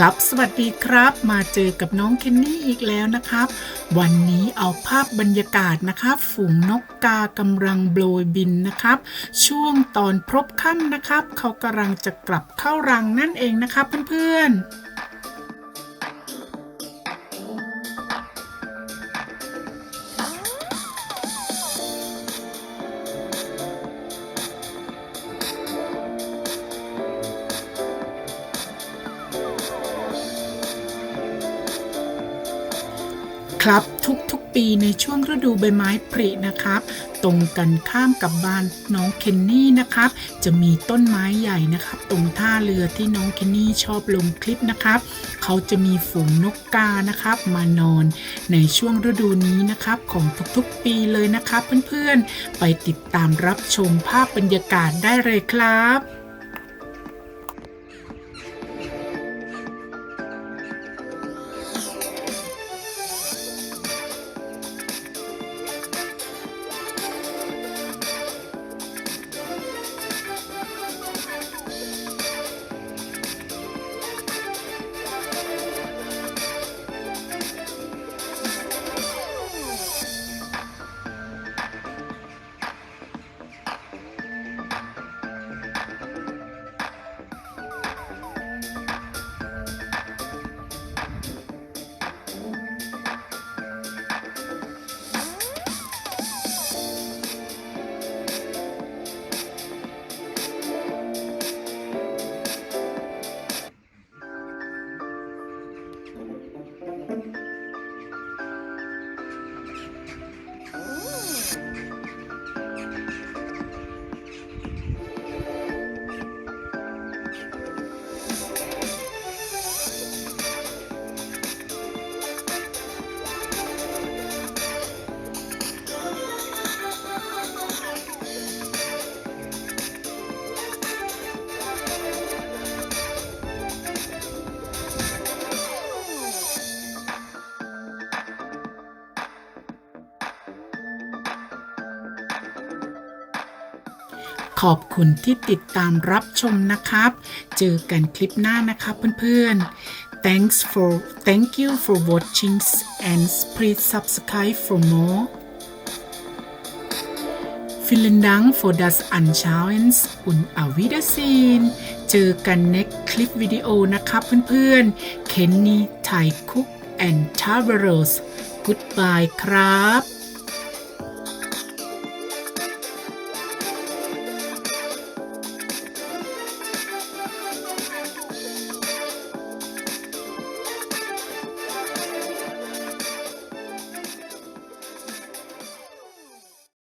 ครับ สวัสดีครับ มาเจอกับน้องเคนนี่อีกแล้วนะครับ วันนี้เอาภาพบรรยากาศนะครับ ฝูงนกกากำลังโบยบินนะครับ ช่วงตอนพรบค่ำนะครับ เขากำลังจะกลับเข้ารังนั่นเองนะครับเพื่อนๆ ครับ ทุกๆปีในช่วงฤดูใบไม้ผลินะครับ ตรงกันข้ามกับบ้านน้องเคนนี่นะครับ จะมีต้นไม้ใหญ่นะครับ ตรงท่าเรือที่น้องเคนนี่ชอบลงคลิปนะครับ เขาจะมีฝูงนกกานะครับ มานอนในช่วงฤดูนี้นะครับ ของทุกๆปีเลยนะครับ เพื่อนๆไปติดตามรับชมภาพบรรยากาศได้เลยครับ ขอบคุณที่ติดตามรับชมนะครับ เจอกันคลิปหน้านะครับเพื่อนๆ thanks for thank you for watching and please subscribe for more Vielen Dank für das Anschauen und auf Wiedersehen เจอกัน next คลิปวิดีโอนะครับเพื่อนๆ Kenny Thai Cook and Travelers Goodbye ครับ